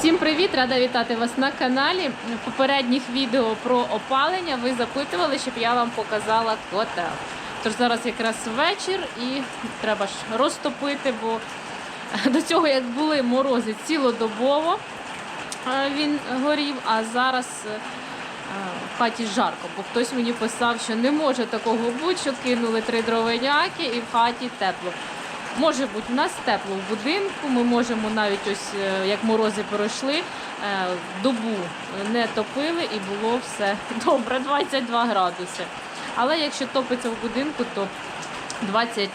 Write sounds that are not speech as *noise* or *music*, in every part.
Всім привіт! Рада вітати вас на каналі. В попередніх відео про опалення ви запитували, щоб я вам показала котел. Тож зараз якраз вечір і треба ж розтопити, бо до цього як були морози цілодобово е, він горів, а зараз е, в хаті жарко, бо хтось мені писав, що не може такого бути, що кинули три дровеняки і в хаті тепло. Може бути, у нас тепло в будинку. Ми можемо навіть ось е, як морози пройшли, е, добу не топили і було все *laughs* добре, 22 градуси. Але якщо топиться в будинку, то 25-27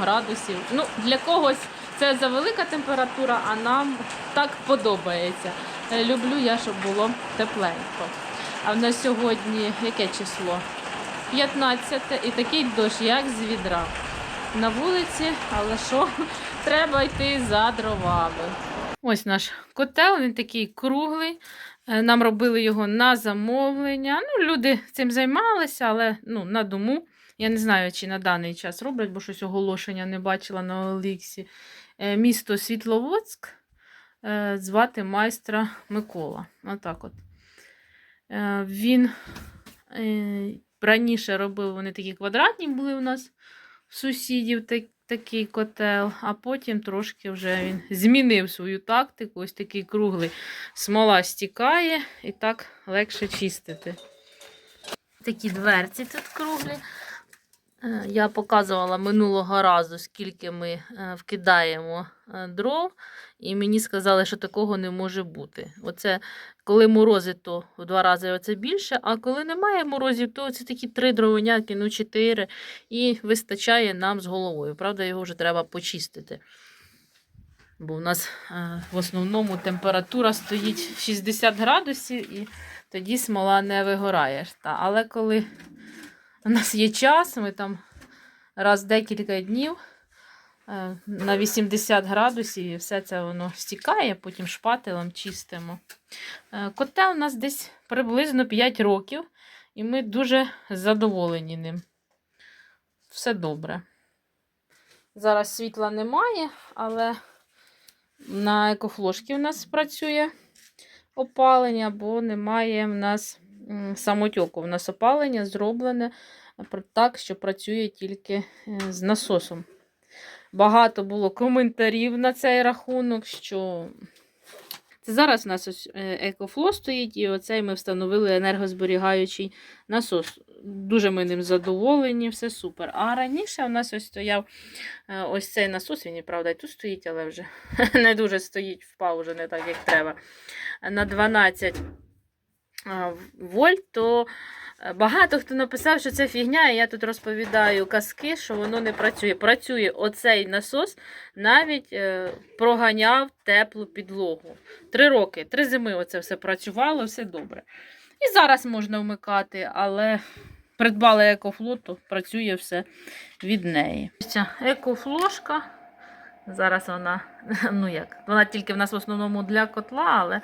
градусів. Ну, для когось це завелика температура, а нам так подобається. Е, Люблю я, щоб було тепленько. А в нас сьогодні яке число? 15 і такий дощ, як з відра на вулиці, але що, *laughs* треба йти за дровами. Ось наш котел, він такий круглий. Е, Нам робили його на замовлення. Ну, люди цим займалися, але ну, на дому. Я не знаю, чи на даний час роблять, бо щось оголошення не бачила на Оліксі. Е, Місто Світловодськ. Е, Звати майстра Микола. Отак от. Він раніше робив, вони такі квадратні були у нас сусідів так, такий котел, а потім трошки вже він змінив свою тактику. Ось такий круглий смола стікає і так легше чистити. Такі дверці тут круглі. Е, Я показувала минулого разу, скільки ми е, вкидаємо е, дров, і мені сказали, що такого не може бути. Оце коли морози, то в два рази оце більше, а коли немає морозів, то це такі три дровиняки, ну чотири, і вистачає нам з головою. Правда, його вже треба почистити. Бо в нас в основному температура стоїть 60 градусів, і тоді смола не вигорає. Але коли у нас є час, ми там раз декілька днів е, на 80 градусів і все це воно стікає, потім шпателем чистимо. Е, Котел у нас десь приблизно 5 років, і ми дуже задоволені ним. Все добре. Зараз світла немає, але на екофлошки у нас працює опалення, бо немає в нас самотьоку. У нас опалення зроблене так, що працює тільки е, з насосом. Багато було коментарів на цей рахунок, що це зараз у нас ось е, екофло стоїть, і оцей ми встановили енергозберігаючий насос. Дуже ми ним задоволені, все супер. А раніше у нас ось стояв е, ось цей насос, він, і, правда, і тут стоїть, але вже *laughs* не дуже стоїть, впав вже не так, як треба. На 12 а, вольт, то е, багато хто написав, що це фігня, і я тут розповідаю казки, що воно не працює. Працює оцей насос, навіть е, проганяв теплу підлогу. Три роки, три зими оце все працювало, все добре. І зараз можна вмикати, але придбали екофлот, то працює все від неї. Ця екофлошка. Зараз вона, *laughs* ну як, вона тільки в нас в основному для котла, але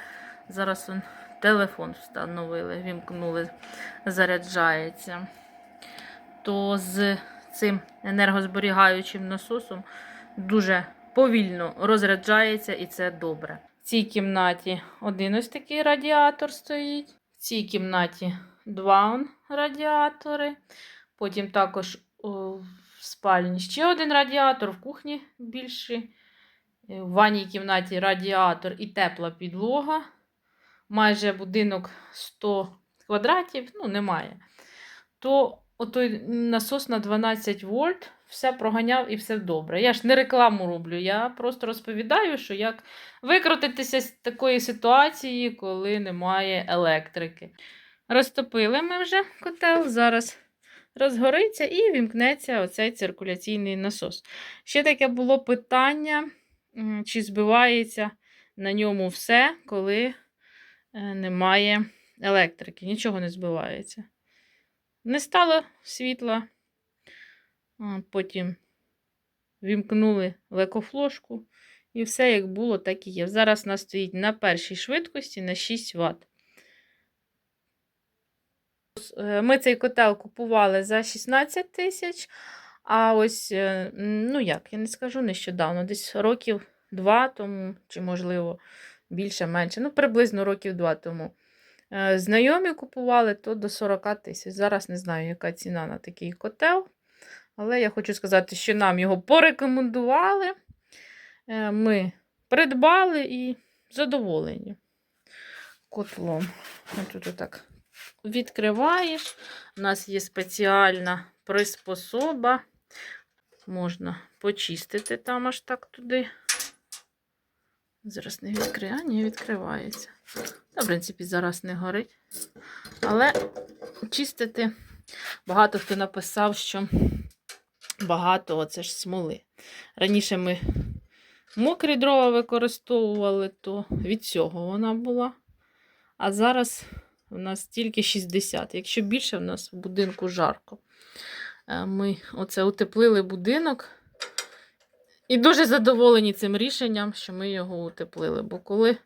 зараз он, телефон встановили, вімкнули, заряджається. То з цим енергозберігаючим насосом дуже повільно розряджається і це добре. В цій кімнаті один ось такий радіатор стоїть. В цій кімнаті два радіатори. Потім також в спальні ще один радіатор, в кухні більший. Е, В ванній кімнаті радіатор і тепла підлога. Майже будинок 100 квадратів, ну, немає. То отой насос на 12 вольт все проганяв і все добре. Я ж не рекламу роблю, я просто розповідаю, що як викрутитися з такої ситуації, коли немає електрики. Розтопили ми вже котел, зараз розгориться і вімкнеться оцей циркуляційний насос. Ще таке було питання, чи збивається на ньому все, коли немає електрики. Нічого не збивається. Не стало світла. Потім вімкнули лекофлошку. І все як було, так і є. Зараз у нас стоїть на першій швидкості на 6 Вт. Е, Ми цей котел купували за 16 тисяч. А ось, е, ну як, я не скажу нещодавно, десь років два тому, чи, можливо, більше-менше, ну, приблизно років два тому. Е, Знайомі купували то до 40 тисяч. Зараз не знаю, яка ціна на такий котел. Але я хочу сказати, що нам його порекомендували. Е, Ми придбали і задоволені котлом. Тут отак відкриваєш. У нас є спеціальна приспособа. Можна почистити там аж так туди. Зараз не відкриє, а ні, відкривається. Та, в принципі, зараз не горить. Але чистити багато хто написав, що багато оце ж смоли. Раніше ми мокрі дрова використовували, то від цього вона була. А зараз у нас тільки 60. Якщо більше, в нас в будинку жарко. Е, Ми оце утеплили будинок. І дуже задоволені цим рішенням, що ми його утеплили. Бо коли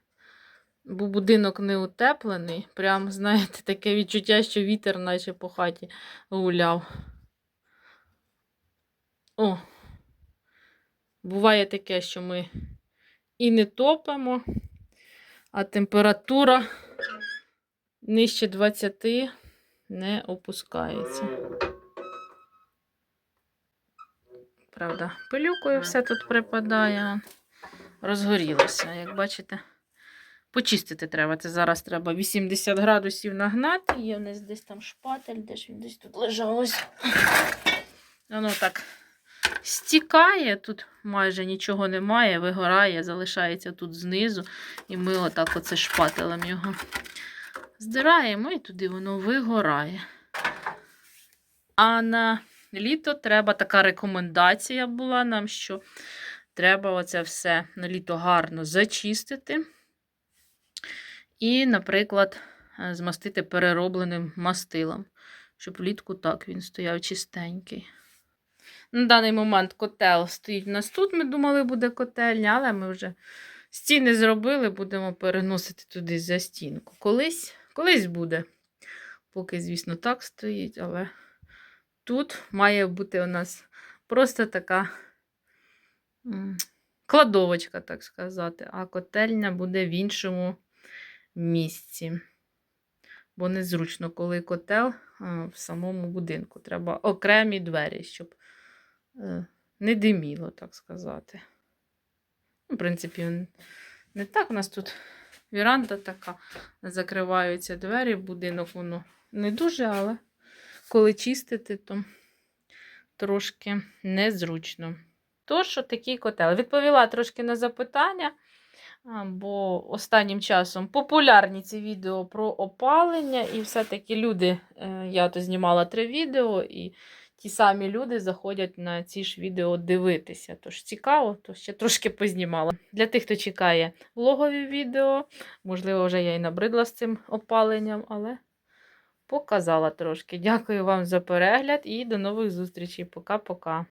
був будинок не утеплений, прям, знаєте, таке відчуття, що вітер наче по хаті гуляв. О, буває таке, що ми і не топимо, а температура нижче 20 не опускається. Правда, пилюкою все тут припадає. Розгорілося, як бачите. Почистити треба. Це зараз треба 80 градусів нагнати. Є в нас десь там шпатель, де ж він десь тут лежав. Ось. Воно так стікає, тут майже нічого немає, вигорає, залишається тут знизу. І ми отак оце шпателем його здираємо і туди воно вигорає. А на літо треба така рекомендація була нам, що треба оце все на літо гарно зачистити. І, наприклад, е, змастити переробленим мастилом, щоб влітку так він стояв чистенький. На даний момент котел стоїть у нас тут. Ми думали, буде котельня, але ми вже стіни зробили, будемо переносити туди за стінку. Колись, колись буде. Поки, звісно, так стоїть, але тут має бути у нас просто така кладовочка, так сказати, а котельня буде в іншому місці. Бо незручно, коли котел в самому будинку. Треба окремі двері, щоб е, не диміло, так сказати. Ну, В принципі, не так. У нас тут віранда така, закриваються двері, будинок воно не дуже, але коли чистити, то трошки незручно. Тож, такий котел. Відповіла трошки на запитання. Бо останнім часом популярні ці відео про опалення, і все-таки люди, е, я то знімала три відео, і ті самі люди заходять на ці ж відео дивитися. Тож цікаво, то ще трошки познімала. Для тих, хто чекає влогові відео, можливо, вже я і набридла з цим опаленням, але показала трошки. Дякую вам за перегляд і до нових зустрічей. Пока-пока.